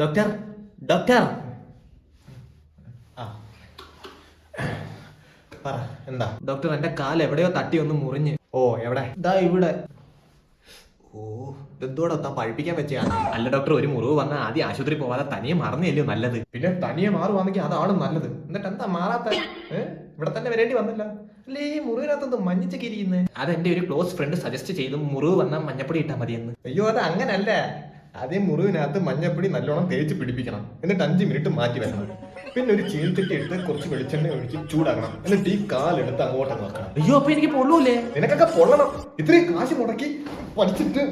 Doctor doctor ആ. പറ എന്താ? ഡോക്ടർ എന്റെ കാൽ എവിടെയോ തട്ടി ഒന്ന് മുറിഞ്ഞ്. ഓ എവിടെ? ഇവിടെ. ഓ ഇതെന്തോടെ? താൻ പഴിപ്പിക്കാൻ വെച്ചാണ് അല്ല ഡോക്ടർ ഒരു മുറിവ് വന്നാൽ ആദ്യം ആശുപത്രി പോവാതെ തനിയെ മറന്നില്ലയോ നല്ലത്? പിന്നെ തനിയെ മാറുവാണെങ്കിൽ അതാണ് നല്ലത്. എന്നിട്ട് എന്താ മാറാത്ത ഇവിടെ തന്നെ വരേണ്ടി വന്നില്ല. അല്ലേ ഈ മുറിവിനകത്തൊന്ന് മഞ്ഞച്ചൊക്കെ ഇരിക്കുന്നത് അതെന്റെ ഒരു ക്ലോസ് ഫ്രണ്ട് സജസ്റ്റ് ചെയ്തു മുറിവ് വന്നാൽ മഞ്ഞപ്പൊടി ഇട്ടാൽ മതിയെന്ന്. അയ്യോ അത് അങ്ങനല്ല ആദ്യം മുറിവിനകത്ത് മഞ്ഞപ്പൊടി നല്ലോണം തേച്ച് പിടിപ്പിക്കണം. എന്നിട്ട് അഞ്ച് മിനിറ്റ് മാറ്റി വെക്കണം. പിന്നെ ഒരു ചീൽച്ചട്ടി എടുത്ത് കുറച്ച് വെളിച്ചെണ്ണ ഒഴിച്ച് ചൂടാക്കണം. എന്നിട്ട് ഈ കാലെടുത്ത് അങ്ങോട്ട് നോക്കണം അയ്യോ അപ്പൊ എനിക്ക് പൊള്ളൂലേ നിനക്കൊക്കെ പൊള്ളണം. ഇത്രയും കാശ് മുടക്കി പഠിച്ചിട്ട്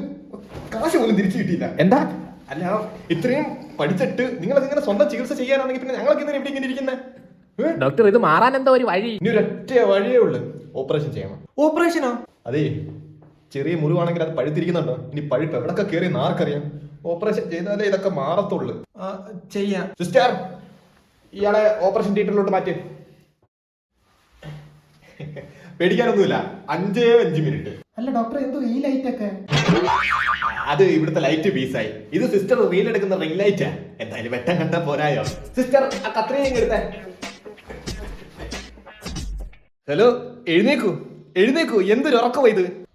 കാശ് പോലും തിരിച്ചു കിട്ടിയില്ല. എന്താ? അല്ല ഇത്രയും പഠിച്ചിട്ട് നിങ്ങൾ ഇങ്ങനെ സ്വന്തം ചികിത്സ ചെയ്യാനാണെങ്കിൽ പിന്നെ ഞങ്ങളൊക്കെ ഇങ്ങനെ ഇവിടെ ഇങ്ങനെ ഇരിക്കുന്നത് ഡോക്ടർ ഇത് മാറാൻ എന്താ ഒരു വഴി? ഇനി ഒരൊറ്റ വഴിയേ ഉള്ളൂ. ഓപ്പറേഷൻ ചെയ്യണം. ഓപ്പറേഷനോ? അതേ ചെറിയ മുറിവാണെങ്കിൽ അത് പഴുത്തിരിക്കുന്നുണ്ടോ? ഇനി പഴുപ്പ് എവിടൊക്കെ കയറി ആർക്കറിയാം? ഓപ്പറേഷൻ ചെയ്താലേ ഇതൊക്കെ മാറത്തുള്ളൂ. ചെയ്യാം. സിസ്റ്റർ ഇയാളെ ഓപ്പറേഷൻ തിയേറ്ററിലോട്ട് മാറ്റി. പേടിക്കാനൊന്നുമില്ല. അഞ്ചേ അഞ്ച് മിനിറ്റ്. അല്ല ഡോക്ടർ എന്തോ ഈ ലൈറ്റ് ഒക്കെ അത് ഇവിടുത്തെ ലൈറ്റ് പീസായി. ഇത് സിസ്റ്റർ റീൽ എടുക്കുന്ന റിംഗ് ലൈറ്റാ. എന്തായാലും വെട്ടം കണ്ട പോരായോ? സിസ്റ്റർ ആ കത്രയും എടുത്തേ. ഹലോ എഴുന്നേക്കൂ. എഴുന്നേക്കൂ. എന്തൊരു ഉറക്കമാ ഇത്?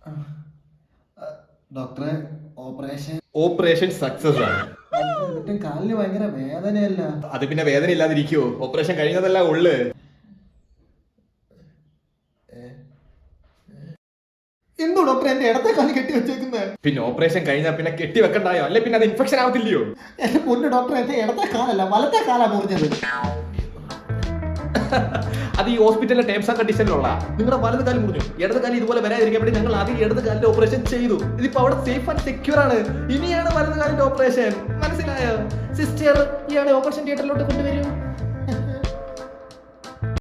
ഡോക്ടറെ ഓപ്പറേഷൻ ഓപ്പറേഷൻ സക്സസ് ആണ്. എന്നിട്ടും കാലിന് ഭയങ്കര വേദനയല്ല? അത് പിന്നെ വേദന ഇല്ലാതിരിക്കുവോ ഓപ്പറേഷൻ കഴിഞ്ഞതല്ല ഉള്ളു. എന്തോ ഡോക്ടർ എന്റെ ഇടത്തെ കാലി കെട്ടി വെച്ചേക്കുന്നത് പിന്നെ ഓപ്പറേഷൻ കഴിഞ്ഞാൽ പിന്നെ കെട്ടി വെക്കണ്ടായോ? അല്ലെ പിന്നെ അത് ഇൻഫെക്ഷൻ ആവത്തില്ലയോ? എന്റെ പൊന്നു ഡോക്ടർ എന്റെ ഇടത്തെ കാലല്ല വലത്തെ കാലാ മുറിഞ്ഞത് അത് ഈ ഹോസ്പിറ്റലിലെ ടേംസ് ആൻഡ് കണ്ടീഷനിലുള്ള നിങ്ങളുടെ വലത് കാലം മുറിഞ്ഞു. ഇടത് കാലം ഇതുപോലെ വരാതിരിക്കാൻ വേണ്ടി ഞങ്ങൾ ആദ്യം ഇടത് കാലിന്റെ ഓപ്പറേഷൻ ചെയ്തു. ഇതിപ്പോ അവിടെ സേഫ് ആൻഡ് സെക്യൂർ ആണ്. ഇനിയാണ് വലത് കാലിന്റെ ഓപ്പറേഷൻ മനസ്സിലായോ? സിസ്റ്റർ ഇയാളെ ഓപ്പറേഷൻ തിയേറ്ററിലോട്ട് കൊണ്ടുവരൂ.